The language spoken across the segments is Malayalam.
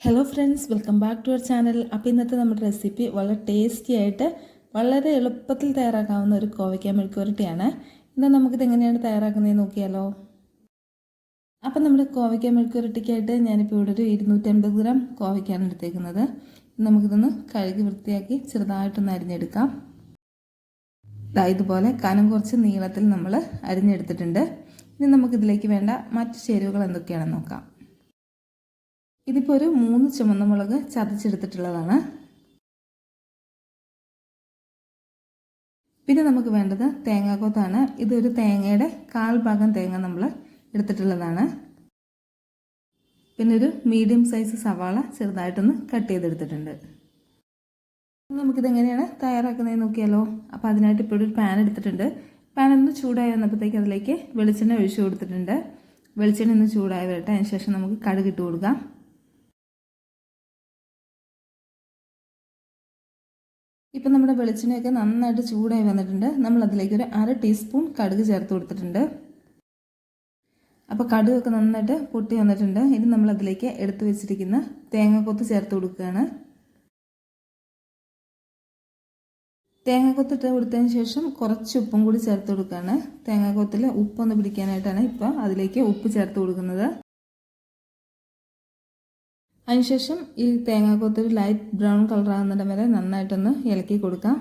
Hello friends welcome back to our channel അപ്പോൾ ഇന്നത്തെ നമ്മുടെ റെസിപ്പി വളരെ ടേസ്റ്റി ആയിട്ട് വളരെ എളുപ്പത്തിൽ തയ്യാറാക്കാവുന്ന ഒരു കോവയ്ക്ക മെഴുക്കുവരട്ടിയാണ്. എന്നാൽ നമുക്കിത് എങ്ങനെയാണ് തയ്യാറാക്കുന്നത് നോക്കിയാലോ? അപ്പം നമ്മുടെ കോവയ്ക്ക മെഴുക്കുവരട്ടിക്കായിട്ട് ഞാനിപ്പോൾ ഇവിടെ ഒരു ഇരുന്നൂറ്റമ്പത് ഗ്രാം കോവയ്ക്കാണ് എടുത്തേക്കുന്നത്. നമുക്കിതൊന്ന് കഴുകി വൃത്തിയാക്കി ചെറുതായിട്ടൊന്ന് അരിഞ്ഞെടുക്കാം. ഇതുപോലെ കനം കുറച്ച് നീളത്തിൽ നമ്മൾ അരിഞ്ഞെടുത്തിട്ടുണ്ട്. ഇനി നമുക്കിതിലേക്ക് വേണ്ട മറ്റ് ചേരുവകൾ എന്തൊക്കെയാണെന്ന് നോക്കാം. ഇതിപ്പോൾ ഒരു മൂന്ന് ചുമന്ന മുളക് ചതച്ചെടുത്തിട്ടുള്ളതാണ്. പിന്നെ നമുക്ക് വേണ്ടത് തേങ്ങാക്കൊത്താണ് ഇതൊരു തേങ്ങയുടെ കാൽ ഭാഗം തേങ്ങ നമ്മൾ എടുത്തിട്ടുള്ളതാണ്. പിന്നെ ഒരു മീഡിയം സൈസ് സവാള ചെറുതായിട്ടൊന്ന് കട്ട് ചെയ്തെടുത്തിട്ടുണ്ട്. നമുക്കിത് എങ്ങനെയാണ് തയ്യാറാക്കുന്നത് നോക്കിയാലോ? അപ്പോൾ അതിനായിട്ട് ഇപ്പോൾ ഒരു പാൻ എടുത്തിട്ടുണ്ട്. പാൻ ഒന്ന് ചൂടായി വന്നപ്പോഴത്തേക്ക് അതിലേക്ക് വെളിച്ചെണ്ണ ഒഴിച്ചു കൊടുത്തിട്ടുണ്ട്. വെളിച്ചെണ്ണ ഒന്ന് ചൂടായി വരട്ടെ. അതിന് ശേഷം നമുക്ക് കടുക് ഇട്ട് കൊടുക്കാം. ഇപ്പം നമ്മുടെ വെളിച്ചെണ്ണയൊക്കെ നന്നായിട്ട് ചൂടായി വന്നിട്ടുണ്ട്. നമ്മൾ അതിലേക്ക് ഒരു അര ടീസ്പൂൺ കടുക് ചേർത്ത് കൊടുത്തിട്ടുണ്ട്. അപ്പോൾ കടുകൊക്കെ നന്നായിട്ട് പൊട്ടി വന്നിട്ടുണ്ട്. ഇനി നമ്മൾ അതിലേക്ക് എടുത്തു വെച്ചിരിക്കുന്ന തേങ്ങക്കൊത്ത് ചേർത്ത് കൊടുക്കുകയാണ്. തേങ്ങാക്കൊത്തിട്ട് കൊടുത്തതിന് ശേഷം കുറച്ച് ഉപ്പും കൂടി ചേർത്ത് കൊടുക്കുകയാണ്. തേങ്ങക്കൊത്തിൽ ഉപ്പൊന്ന് പിടിക്കാനായിട്ടാണ് ഇപ്പോൾ അതിലേക്ക് ഉപ്പ് ചേർത്ത് കൊടുക്കുന്നത്. അതിനുശേഷം ഈ തേങ്ങാക്കൊത്ത് ഒരു ലൈറ്റ് ബ്രൗൺ കളർ ആകുന്നിടം വരെ നന്നായിട്ടൊന്ന് ഇളക്കി കൊടുക്കാം.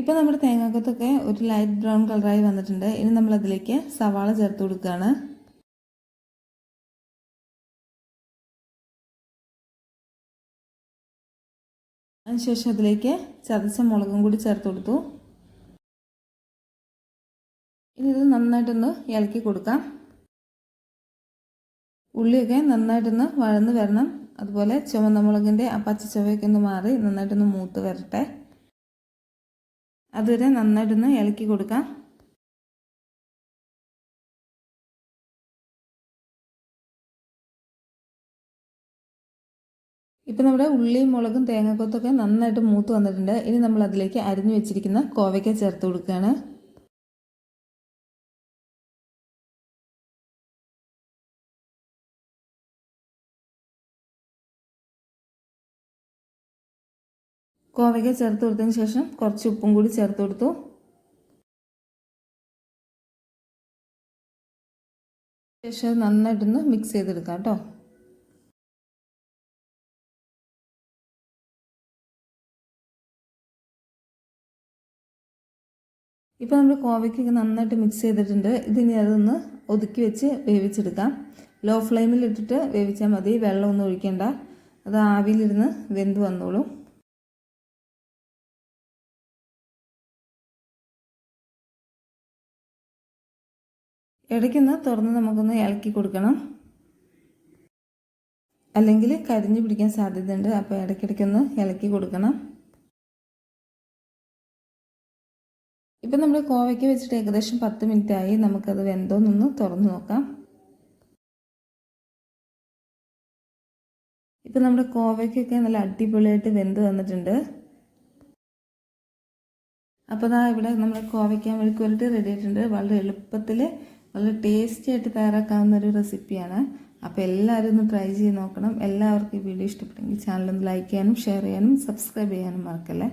ഇപ്പോൾ നമ്മുടെ തേങ്ങാക്കൊത്തൊക്കെ ഒരു ലൈറ്റ് ബ്രൗൺ കളറായി വന്നിട്ടുണ്ട്. ഇനി നമ്മൾ അതിലേക്ക് സവാള ചേർത്ത് കൊടുക്കുകയാണ് അതിനുശേഷം അതിലേക്ക് ചതച്ച മുളകും കൂടി ചേർത്ത് കൊടുത്തു. ഇനി ഇത് നന്നായിട്ടൊന്ന് ഇളക്കി കൊടുക്കാം. ഉള്ളിയൊക്കെ നന്നായിട്ടൊന്ന് വഴന്ന് വരണം. അതുപോലെ ചുവന്ന മുളകിന്റെ ആ പച്ച ചുവയൊക്കെ ഒന്ന് മാറി നന്നായിട്ടൊന്ന് മൂത്ത് വരട്ടെ. അതുവരെ നന്നായിട്ടൊന്ന് ഇളക്കി കൊടുക്കാം. ഇപ്പം നമ്മുടെ ഉള്ളിയും മുളകും തേങ്ങാക്കൊത്തൊക്കെ നന്നായിട്ട് മൂത്ത് വന്നിട്ടുണ്ട്. ഇനി നമ്മൾ അതിലേക്ക് അരിഞ്ഞു വെച്ചിരിക്കുന്ന കോവയ്ക്ക ചേർത്ത് കൊടുക്കുകയാണ്. കോവയ്ക്ക ചേർത്ത് കൊടുത്തതിന് ശേഷം കുറച്ച് ഉപ്പും കൂടി ചേർത്ത് കൊടുത്തു. ശേഷം നന്നായിട്ടൊന്ന് മിക്സ് ചെയ്തെടുക്കാം കേട്ടോ. ഇപ്പോൾ നമ്മൾ കോവയ്ക്കൊക്കെ നന്നായിട്ട് മിക്സ് ചെയ്തിട്ടുണ്ട്. ഇതിനി അതൊന്ന് ഒതുക്കി വെച്ച് വേവിച്ചെടുക്കാം. ലോ ഫ്ലെയിമിൽ ഇട്ടിട്ട് വേവിച്ചാൽ മതി. വെള്ളമൊന്നും ഒഴിക്കേണ്ട. അത് ആവിയിലിരുന്ന് വെന്ത് വന്നോളും. ഇടയ്ക്കൊന്ന് തുറന്ന് നമുക്കൊന്ന് ഇളക്കി കൊടുക്കണം. അല്ലെങ്കിൽ കരിഞ്ഞു പിടിക്കാൻ സാധ്യതയുണ്ട്. അപ്പോൾ ഇടയ്ക്കിടയ്ക്കൊന്ന് ഇളക്കി കൊടുക്കണം. ഇപ്പം നമ്മൾ കോവയ്ക്ക് വെച്ചിട്ട് ഏകദേശം പത്ത് മിനിറ്റ് ആയി. നമുക്കത് വെന്തോന്നൊന്ന് തുറന്ന് നോക്കാം. ഇപ്പം നമ്മുടെ കോവയ്ക്കൊക്കെ നല്ല അടിപൊളിയായിട്ട് വെന്ത് തന്നിട്ടുണ്ട് അപ്പോൾ ദാ ഇവിടെ നമ്മുടെ കോവയ്ക്കാൻ മെഴുക്കുവരട്ടി റെഡി ആയിട്ടുണ്ട്. വളരെ എളുപ്പത്തിൽ വളരെ ടേസ്റ്റി ആയിട്ട് തയ്യാറാക്കാവുന്ന ഒരു റെസിപ്പിയാണ് അപ്പോൾ എല്ലാവരും ഒന്ന് ട്രൈ ചെയ്ത് നോക്കണം. എല്ലാവർക്കും ഈ വീഡിയോ ഇഷ്ടപ്പെട്ടെങ്കിൽ ചാനലൊന്ന് ലൈക്ക് ചെയ്യാനും ഷെയർ ചെയ്യാനും സബ്സ്ക്രൈബ് ചെയ്യാനും മറക്കല്ലേ?